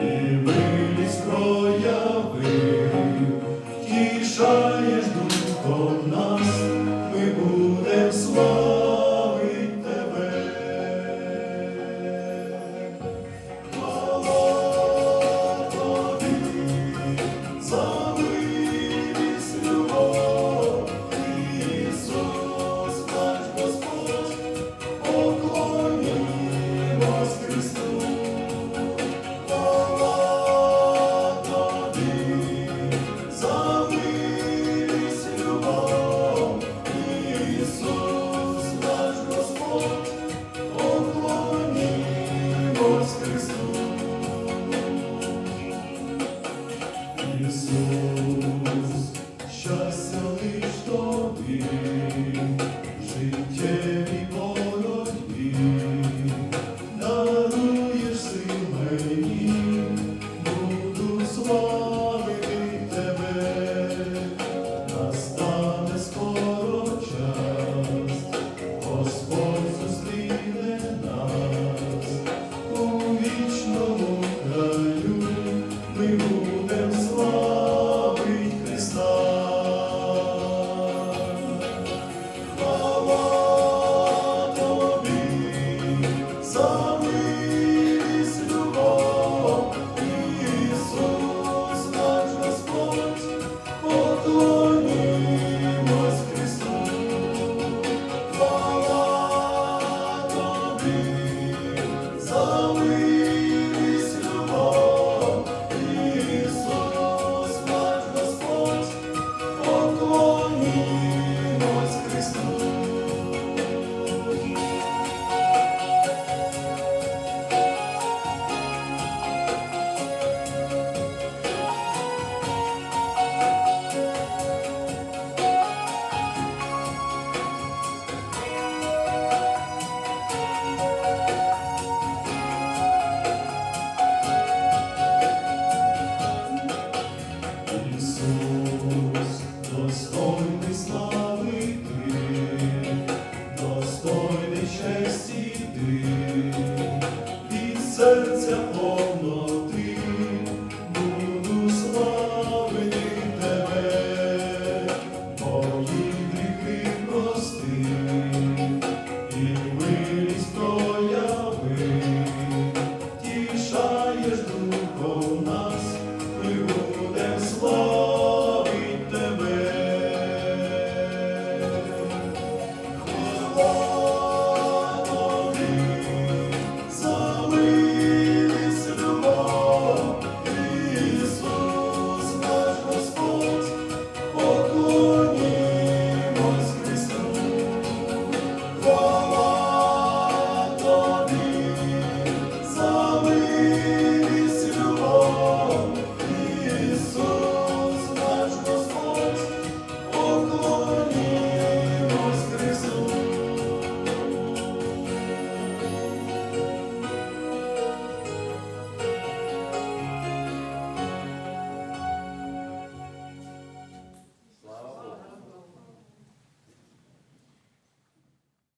і милість прояви, тішаєш духом нас, ми будем слава. Тобі, you.